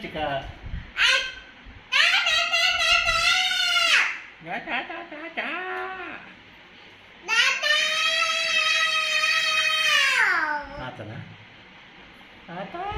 这个。啊！哒哒哒哒哒！哒哒哒哒哒！哒哒！啊，怎么？啊，到。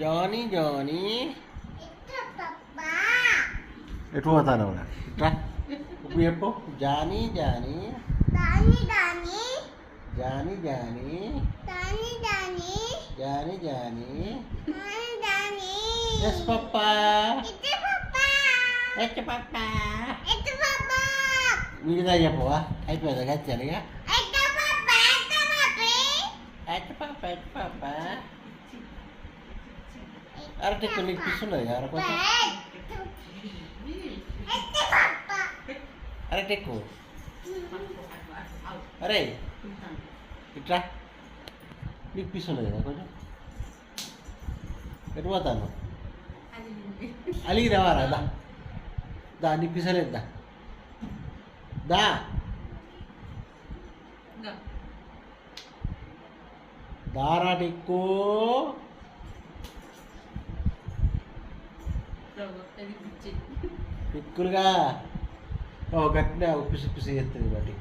Johnny Johnny. ఎటు పోతాను ఇప్పుడు చెప్పు. Johny Johny. Johny Johny. Johny Johny. Yes papa. Yes papa. మిగతా చెప్పవా? అయిపోయిందా? గచ్చానుగా? ఎట్ పాప ఎట్ పాప అరటి నీకు పిస్తున్నది అర కొంచెం అరటెక్కు అరే ఇట్రా నీకు పిస్తున్నది కదా కొంచెం ఎటు పోతాను అలిగి రావారా దా దా నీకు పిసలేదు దా దా దారాటెక్కు పిక్కులుగా ఓ గట్టిగా పిసి పిసి చేస్తుంది వాటి.